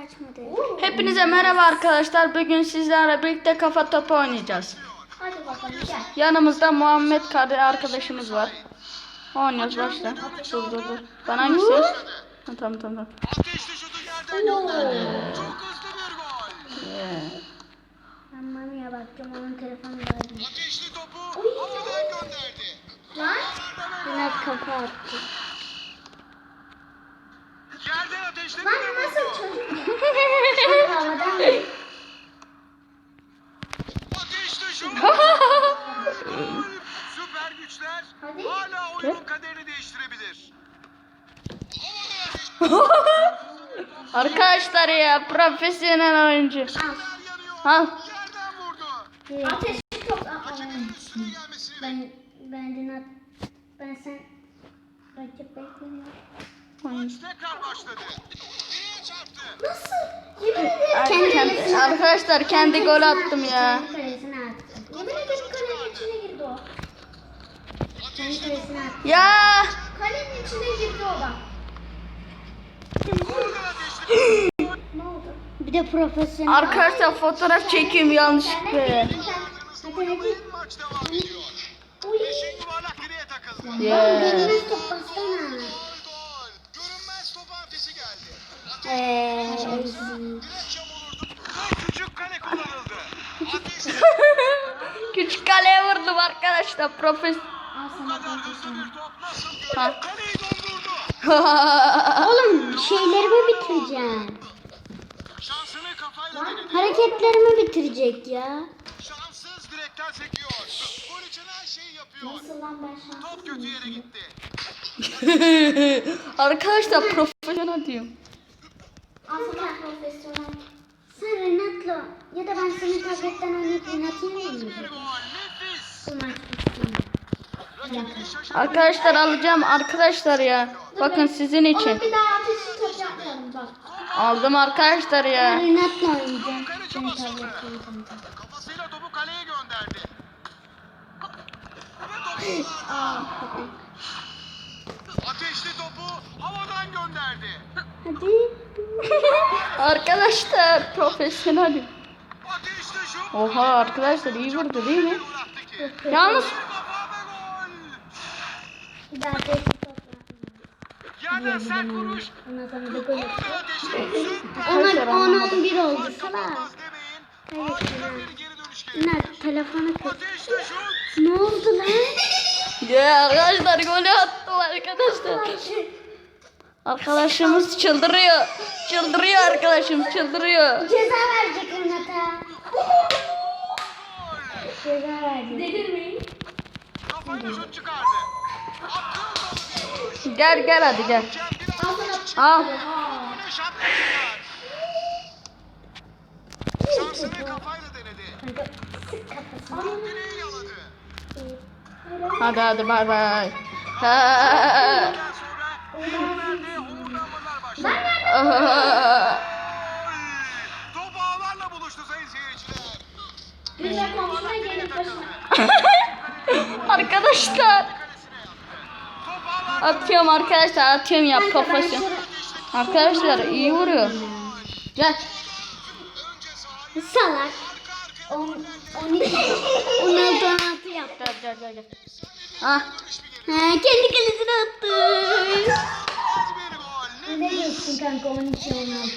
Açmadı. Hepinize merhaba arkadaşlar. Bugün sizlerle birlikte kafa topu oynayacağız. Hadi bakalım gel. Yanımızda Muhammed Kadir arkadaşımız var. Oynuyoruz başla. Dur dur dur. Ben hangisi? Ha, tamam tamam tamam. Ateşli şutu yerden gönderdi. Çok hızlı bir gol. Ben Mami'ye bakacağım onun telefonu var. Ateşli topu gönderdi. Lan? Biraz kafa attı. Yerden ateşli Lan bir nasıl vurdu. çocuk? Bak havadan mı? Ateşli şut. Gol. Süper güçler Hadi. hala oyunun kaderini değiştirebilir. Arkadaşlar ya profesyonel oyuncu. Al. Yanıyor. Al. Yerden vurdu. Ateş top. Ben ben Dinat ben sen rakip beklemiyorum. Maç tekrar başladı. Direğe çarptı. Nasıl? Kendi kalesine- arkadaşlar kendi gol attım attı, ya. Kendi kalesine attı. Yemin ederim kalenin içine girdi o. Kendi kalesine attı. Ya Kalenin içine girdi o bak. Ne oldu? Bir de profesyonel. arkadaşlar fotoğraf çekeyim yanlışlıkla. Hadi hadi. Maç devam ediyor. Uy. Beşin yuvarlak direğe takıldı. Top bassana. Eee. Küçük kale kullanıldı. Küçük kaleye vurdum arkadaşlar profes. Ha. Oğlum şeylerimi kafayla denedi. Hareketlerimi bitirecek ya. Şanssız direkten sekiyor. Gol için her şeyi yapıyor. Nasıl lan ben şanslıyım? Top kötü yere gitti. arkadaşlar profesyonel diyorum. Sana profesyonel. Sen Renat'la ya da ben senin tabletten oynayıp Renat yeneyim mi? Bir gol. Nefis. Bu maç. Arkadaşlar alacağım arkadaşlar ya. Bakın sizin için. Oğlum bir daha ateşli top yapmayalım bak. Aldım arkadaşlar ya. Renat'la oynayacağım. Kafasıyla topu kaleye gönderdi. Aa, köpek. ateşli topu havadan gönderdi. Hadi. Arkadaşlar profesyonelim. Oha arkadaşlar iyi vurdu değil mi? Yalnız. Onlar 10-11 oldu Fark salak. Evet, telefonu. Ne oldu lan? ya arkadaşlar golü attım arkadaşlar. Arkadaşımız çıldırıyor. Çıldırıyor arkadaşım çıldırıyor. Ceza verecek Renat'a. Ceza verecek. Delirmeyin. Kafayla şut çıkardı. Gel gel hadi gel. Al. Şansını kafayla denedi. Hadi hadi bay bay. Ha. Top ağlarla buluştu sayın seyirciler. Güzel komşuna gelip arkadaşlar atıyorum arkadaşlar atıyorum ya profesyonel. Arkadaşlar iyi vuruyor. Gel. Salak. arkaya 10 12 16 16 yaptı. Gel gel gel. gel. Ah. Ha, kendi kalesine attı. Gol. Ne